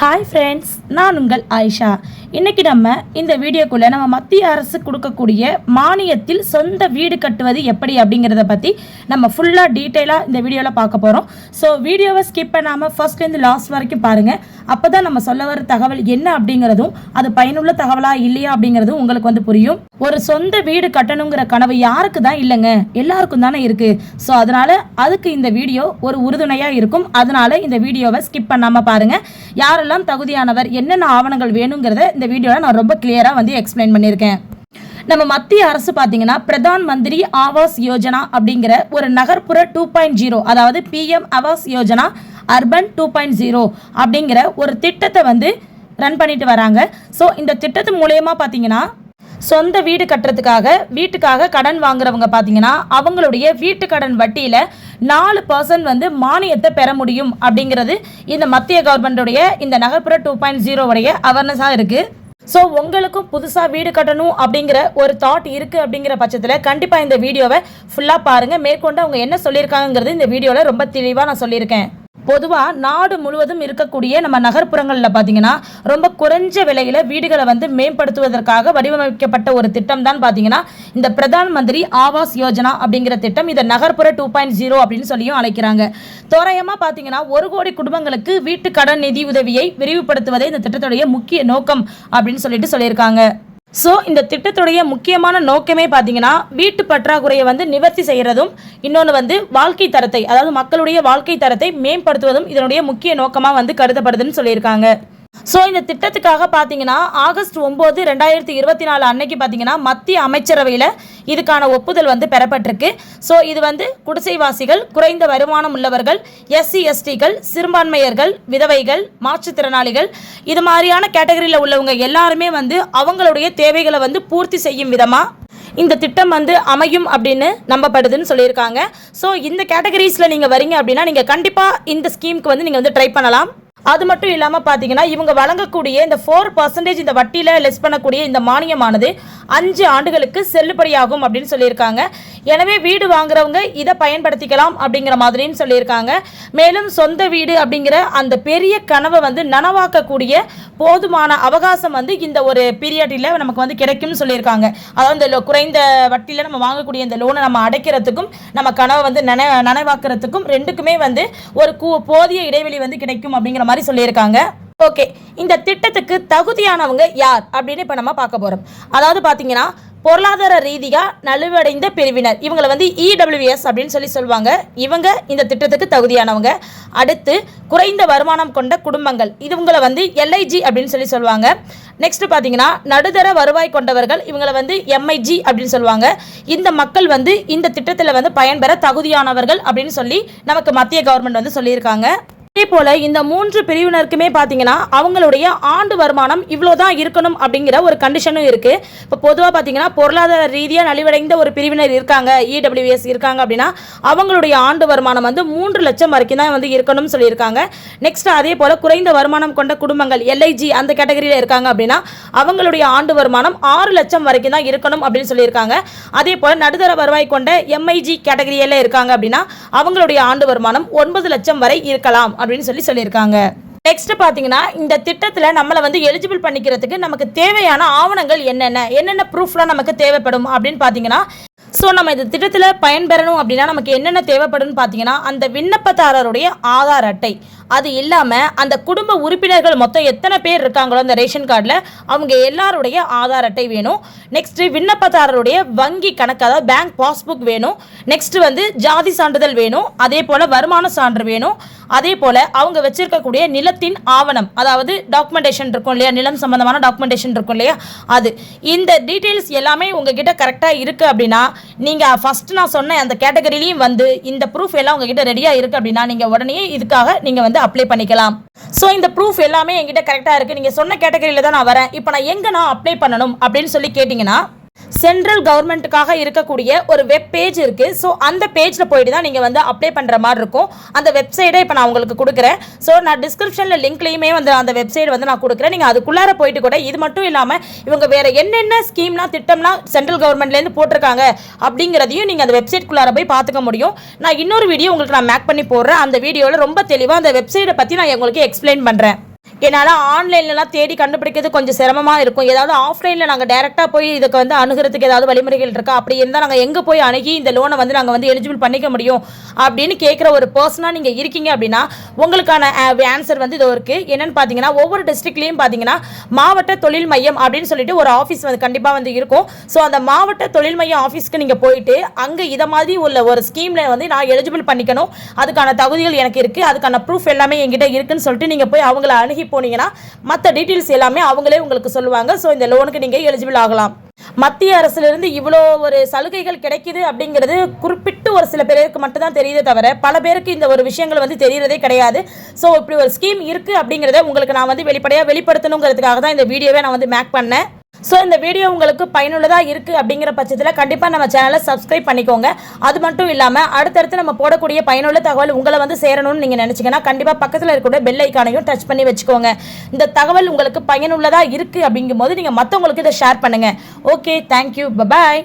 Hi friends நான் உங்கள் ஆயிஷா. இன்னைக்கு நம்ம இந்த வீடியோக்குள்ளே நம்ம மத்திய அரசு கொடுக்கக்கூடிய மானியத்தில் சொந்த வீடு கட்டுவது எப்படி அப்படிங்கிறத பற்றி நம்ம ஃபுல்லாக டீட்டெயிலாக இந்த வீடியோவில் பார்க்க போகிறோம் ஸோ வீடியோவை ஸ்கிப் பண்ணாமல் ஃபஸ்ட்லேருந்து லாஸ்ட் வரைக்கும் பாருங்கள் அப்போ தான் நம்ம சொல்ல வர தகவல் என்ன அப்படிங்கிறதும் அது பயனுள்ள தகவலா இல்லையா அப்படிங்கிறதும் உங்களுக்கு வந்து புரியும். ஒரு சொந்த வீடு கட்டணுங்கிற கனவு யாருக்கு தான் இல்லைங்க? எல்லாருக்கும் தானே இருக்கு. ஸோ அதனால அதுக்கு இந்த வீடியோ ஒரு உறுதுணையா இருக்கும். அதனால இந்த வீடியோவை ஸ்கிப் பண்ணாம பாருங்க. யாரெல்லாம் தகுதியானவர் என்னென்ன ஆவணங்கள் வேணுங்கிறத இந்த வீடியோவில் நான் ரொம்ப கிளியராக வந்து எக்ஸ்பிளைன் பண்ணியிருக்கேன். நம்ம மத்திய அரசு பார்த்தீங்கன்னா பிரதான் மந்திரி ஆவாஸ் யோஜனா அப்படிங்கிற ஒரு நகர்ப்புற டூ பாயிண்ட் ஜீரோ அதாவது PM Awas Yojana urban two point zero அப்படிங்கிற ஒரு திட்டத்தை வந்து ரன் பண்ணிட்டு வராங்க. ஸோ இந்த திட்டத்து மூலயமா பார்த்தீங்கன்னா சொந்த வீடு கட்டுறதுக்காக வீட்டுக்காக கடன் வாங்குறவங்க பார்த்தீங்கன்னா அவங்களுடைய வீட்டு கடன் வட்டியில் நாலு பர்சன்ட் வந்து மானியத்தை பெற முடியும் அப்படிங்கிறது இந்த மத்திய கவர்மெண்ட்டுடைய இந்த நகர்ப்புற டூ பாயிண்ட் ஜீரோ உடைய அவேர்னஸாக இருக்குது ஸோ உங்களுக்கும் புதுசாக வீடு கட்டணும் அப்படிங்கிற ஒரு தாட் இருக்குது அப்படிங்கிற பட்சத்தில் கண்டிப்பாக இந்த வீடியோவை ஃபுல்லாக பாருங்கள் மேற்கொண்டு அவங்க என்ன சொல்லியிருக்காங்கிறது இந்த வீடியோவில் ரொம்ப தெளிவாக நான் சொல்லியிருக்கேன். பொதுவாக நாடு முழுவதும் இருக்கக்கூடிய நம்ம நகர்ப்புறங்களில் பார்த்தீங்கன்னா ரொம்ப குறைஞ்ச விலையில் வீடுகளை வந்து மேம்படுத்துவதற்காக வடிவமைக்கப்பட்ட ஒரு திட்டம் தான் பார்த்தீங்கன்னா இந்த பிரதான் மந்திரி ஆவாஸ் யோஜனா அப்படிங்கிற திட்டம் இதை நகர்ப்புற டூ பாயிண்ட் ஜீரோ அப்படின்னு சொல்லியும் அழைக்கிறாங்க. தோராயமாக பார்த்தீங்கன்னா ஒரு கோடி குடும்பங்களுக்கு வீட்டு கடன் நிதி உதவியை விரிவுபடுத்துவதே இந்த திட்டத்துடைய முக்கிய நோக்கம் அப்படின்னு சொல்லிட்டு சொல்லியிருக்காங்க. ஸோ இந்த திட்டத்துடைய முக்கியமான நோக்கமே பார்த்தீங்கன்னா வீட்டு பற்றாக்குறையை வந்து நிவர்த்தி செய்கிறதும் இன்னொன்று வந்து வாழ்க்கை தரத்தை அதாவது மக்களுடைய வாழ்க்கை தரத்தை மேம்படுத்துவதும் இதனுடைய முக்கிய நோக்கமாக வந்து கருதப்படுதுன்னு சொல்லியிருக்காங்க. ஸோ இந்த திட்டத்துக்காக பார்த்தீங்கன்னா ஆகஸ்ட் ஒம்பது ரெண்டாயிரத்தி இருபத்தி நாலு அன்னைக்கு பார்த்தீங்கன்னா மத்திய அமைச்சரவையில் இதுக்கான ஒப்புதல் வந்து பெறப்பட்டிருக்கு. ஸோ இது வந்து குடிசைவாசிகள் குறைந்த வருமானம் உள்ளவர்கள் எஸ்சி எஸ்டிகள் சிறுபான்மையர்கள் விதவைகள் மாற்றுத்திறனாளிகள் இது மாதிரியான கேட்டகரியில் உள்ளவங்க எல்லாருமே வந்து அவங்களுடைய தேவைகளை வந்து பூர்த்தி செய்யும் விதமாக இந்த திட்டம் வந்து அமையும் அப்படின்னு நம்பப்படுதுன்னு சொல்லியிருக்காங்க. ஸோ இந்த கேட்டகரிஸில் நீங்கள் வரீங்க அப்படின்னா நீங்கள் கண்டிப்பாக இந்த ஸ்கீமுக்கு வந்து நீங்கள் வந்து ட்ரை பண்ணலாம். அது மட்டும் இல்லாமல் பார்த்தீங்கன்னா இவங்க வழங்கக்கூடிய இந்த ஃபோர் பர்சன்டேஜ் இந்த வட்டியில் லெஸ் பண்ணக்கூடிய இந்த மானியமானது அஞ்சு ஆண்டுகளுக்கு செல்லுபடியாகும் அப்படின்னு சொல்லியிருக்காங்க. எனவே வீடு வாங்குறவங்க இதை பயன்படுத்திக்கலாம் அப்படிங்கிற மாதிரின்னு சொல்லியிருக்காங்க. மேலும் சொந்த வீடு அப்படிங்கிற அந்த பெரிய கனவை வந்து நனவாக்கக்கூடிய போதுமான அவகாசம் வந்து இந்த ஒரு பீரியடில் நமக்கு வந்து கிடைக்கும்னு சொல்லியிருக்காங்க. அதாவது இந்த குறைந்த வட்டியில் நம்ம வாங்கக்கூடிய இந்த லோனை நம்ம அடைக்கிறதுக்கும் நம்ம கனவை வந்து நன நனவாக்குறதுக்கும் ரெண்டுக்குமே வந்து ஒரு கூ- போதிய இடைவெளி வந்து கிடைக்கும் அப்படிங்கிற மாதிரி சொல்லியிருக்காங்க. ஓகே இந்த திட்டத்துக்கு தகுதியானவங்க யார் அப்படின்னு இப்போ நம்ம பார்க்க போகிறோம் அதாவது பார்த்தீங்கன்னா பொருளாதார ரீதியாக நலிவடைந்த பிரிவினர். இவங்களை வந்து இடபிள்யூஎஸ் அப்படின்னு சொல்லி சொல்லுவாங்க. இவங்க இந்த திட்டத்துக்கு தகுதியானவங்க. அடுத்து குறைந்த வருமானம் கொண்ட குடும்பங்கள். இவங்களை வந்து எல்ஐஜி அப்படின்னு சொல்லி சொல்லுவாங்க. நெக்ஸ்ட் பார்த்தீங்கன்னா நடுத்தர வருவாய் கொண்டவர்கள் இவங்களை வந்து எம்ஐஜி அப்படின்னு சொல்லுவாங்க. இந்த மக்கள் வந்து இந்த திட்டத்தில் வந்து பயன்பெற தகுதியானவர்கள் அப்படின்னு சொல்லி நமக்கு மத்திய கவர்மெண்ட் வந்து சொல்லியிருக்காங்க. அதே போல இந்த மூன்று பிரிவினருக்குமே பார்த்தீங்கன்னா அவங்களுடைய ஆண்டு வருமானம் இவ்வளோ தான் இருக்கணும் அப்படிங்கிற ஒரு கண்டிஷனும் இருக்கு. இப்போ பொதுவாக பார்த்தீங்கன்னா பொருளாதார ரீதியாக நலிவடைந்த ஒரு பிரிவினர் இருக்காங்க இடபிள்யூஎஸ் இருக்காங்க அப்படின்னா அவங்களுடைய ஆண்டு வருமானம் வந்து மூன்று லட்சம் வரைக்கும் தான் வந்து இருக்கணும்னு சொல்லியிருக்காங்க. நெக்ஸ்ட் அதே போல குறைந்த வருமானம் கொண்ட குடும்பங்கள் எல்ஐஜி அந்த கேட்டகரியில் இருக்காங்க அப்படின்னா அவங்களுடைய ஆண்டு வருமானம் ஆறு லட்சம் வரைக்கும் தான் இருக்கணும் அப்படின்னு சொல்லியிருக்காங்க. அதே போல நடுத்தர வருவாய் கொண்ட எம்ஐஜி கேட்டகரியில் இருக்காங்க அப்படின்னா அவங்களுடைய ஆண்டு வருமானம் ஒன்பது லட்சம் வரை இருக்கலாம். அப்படின்னு சொல்லி சொல்லியிருக்காங்க. நெக்ஸ்ட் பார்த்தீங்கன்னா இந்த திட்டத்தில் நம்மளை வந்து எலிஜிபிள் பண்ணிக்கிறதுக்கு நமக்கு தேவையான ஆவணங்கள் என்னென்ன? என்னென்ன ப்ரூஃப்லாம் நமக்கு தேவைப்படும் அப்படின்னு பார்த்தீங்கன்னா ஸோ நம்ம இந்த திட்டத்தில் பயன்பெறணும் அப்படின்னா நமக்கு என்னென்ன தேவைப்படும்னு பார்த்தீங்கன்னா அந்த விண்ணப்பதாரருடைய ஆதார் அட்டை. அது இல்லாமல் அந்த குடும்ப உறுப்பினர்கள் மொத்தம் எத்தனை பேர் இருக்காங்களோ அந்த ரேஷன் கார்டில் அவங்க எல்லாருடைய ஆதார் அட்டை வேணும். நெக்ஸ்ட்டு விண்ணப்பதாரருடைய வங்கி கணக்கு அதாவது பேங்க் பாஸ்புக் வேணும். நெக்ஸ்ட்டு வந்து ஜாதி சான்றிதழ் வேணும். அதே போல் வருமான சான்று வேணும். அதே போல் அவங்க வச்சிருக்கக்கூடிய நிலத்தின் ஆவணம் அதாவது டாக்குமெண்டேஷன் இருக்கும் இல்லையா? நிலம் சம்பந்தமான டாக்குமெண்டேஷன் இருக்கும் இல்லையா? அது. இந்த டீட்டெயில்ஸ் எல்லாமே உங்ககிட்ட கரெக்டாக இருக்குது அப்படின்னா நீங்கள் ஃபஸ்ட்டு நான் சொன்ன அந்த கேட்டகரிலையும் வந்து இந்த ப்ரூஃப் எல்லாம் உங்ககிட்ட ரெடியாக இருக்குது அப்படின்னா நீங்கள் உடனே இதுக்காக நீங்கள் வந்து அப்ளை பண்ணிக்கலாம். ஸோ இந்த ப்ரூஃப் எல்லாமே என்கிட்ட கரெக்டாக இருக்குது நீங்கள் சொன்ன கேட்டகரியில் தான் நான் வரேன். இப்போ நான் எங்கே நான் அப்ளை பண்ணணும் அப்படின்னு சொல்லி கேட்டிங்கன்னா சென்ட்ரல் கவர்மெண்ட்டுக்காக இருக்கக்கூடிய ஒரு வெப் பேஜ் இருக்குது ஸோ அந்த பேஜில் போயிட்டு தான் நீங்கள் வந்து அப்ளை பண்ணுற மாதிரி இருக்கும். அந்த வெப்சைட்டை இப்போ நான் உங்களுக்கு கொடுக்குறேன். ஸோ நான் டிஸ்கிரிப்ஷனில் லிங்க்லேயுமே வந்து அந்த வெப்சைட் வந்து நான் கொடுக்குறேன். நீங்கள் அதுக்குள்ளார போயிட்டு கூட இது மட்டும் இல்லாமல் இவங்க வேறு என்னென்ன ஸ்கீம்னா திட்டம்னா சென்ட்ரல் கவர்மெண்ட்லேருந்து போட்டிருக்காங்க அப்படிங்கிறதையும் நீங்கள் அந்த வெப்சைட்குள்ளார போய் பார்த்துக்க முடியும். நான் இன்னொரு வீடியோ உங்களுக்கு நான் மேக் பண்ணி போடுறேன். அந்த வீடியோவில் ரொம்ப தெளிவாக அந்த வெப்சைட்டை பற்றி நான் உங்களுக்கு எக்ஸ்பிளைன் பண்ணுறேன் என்னால் ஆன்லைன்லலாம் தேடி கண்டுபிடிக்கிறது கொஞ்சம் சிரமமாக இருக்கும். ஏதாவது ஆஃப்லைனில் நாங்கள் டேரெக்டாக போய் இதுக்கு வந்து அணுகிறதுக்கு ஏதாவது வழிமுறைகள் இருக்கா? அப்படி இருந்தால் நாங்கள் எங்கே போய் அணுகி இந்த லோனை வந்து நாங்கள் வந்து எலிஜிபிள் பண்ணிக்க முடியும்? அப்படின்னு கேட்குற ஒரு பர்சனாக நீங்கள் இருக்கீங்க அப்படின்னா உங்களுக்கான ஆன்சர் வந்து இது இருக்குது என்னென்னு பார்த்தீங்கன்னா ஒவ்வொரு டிஸ்ட்ரிக்ட்லேயும் பார்த்தீங்கன்னா மாவட்ட தொழில் மையம் அப்படின்னு சொல்லிட்டு ஒரு ஆஃபீஸ் வந்து கண்டிப்பாக வந்து இருக்கும். ஸோ அந்த மாவட்ட தொழில் மையம் ஆஃபீஸ்க்கு நீங்கள் போயிட்டு அங்கே இதை மாதிரி உள்ள ஒரு ஸ்கீமில் வந்து நான் எலிஜிபிள் பண்ணிக்கணும். அதுக்கான தகுதிகள் எனக்கு இருக்குது அதுக்கான ப்ரூஃப் எல்லாமே என்கிட்ட இருக்குன்னு சொல்லிட்டு நீங்கள் போய் அவங்கள அணுகி போனீங்கன்னா மற்ற டீட்டெயில்ஸ் எல்லாமே அவங்களே உங்களுக்கு சொல்லுவாங்க. ஸோ இந்த லோனுக்கு நீங்கள் எலிஜிபிள் ஆகலாம். மத்திய அரசுலேருந்து இவ்வளோ ஒரு சலுகைகள் கிடைக்குது அப்படிங்கிறது குறிப்பிட்டு ஒரு சில பேருக்கு மட்டும்தான் தெரியுதே தவிர பல பேருக்கு இந்த ஒரு விஷயங்கள் வந்து தெரியறதே கிடையாது. ஸோ இப்படி ஒரு ஸ்கீம் இருக்குது அப்படிங்கிறத உங்களுக்கு நான் வந்து வெளிப்படையாக வெளிப்படுத்தணுங்கிறதுக்காக தான் இந்த வீடியோவை நான் வந்து மேக் பண்ணேன். ஸோ இந்த வீடியோ உங்களுக்கு பயனுள்ளதாக இருக்குது அப்படிங்கிற பட்சத்தில் கண்டிப்பாக நம்ம சேனலை சப்ஸ்கிரைப் பண்ணிக்கோங்க. அது மட்டும் இல்லாமல் அடுத்தடுத்து நம்ம போடக்கூடிய பயனுள்ள தகவல் உங்களை வந்து சேரணும்னு நீங்கள் நினச்சிங்கன்னா கண்டிப்பாக பக்கத்தில் இருக்கக்கூடிய பெல் ஐக்கானையும் டச் பண்ணி வச்சுக்கோங்க. இந்த தகவல் உங்களுக்கு பயனுள்ளதாக இருக்குது அப்படிங்கும்போது நீங்கள் மற்றவங்களுக்கு இதை ஷேர் பண்ணுங்கள் ஓகே தேங்க்யூ பபாய்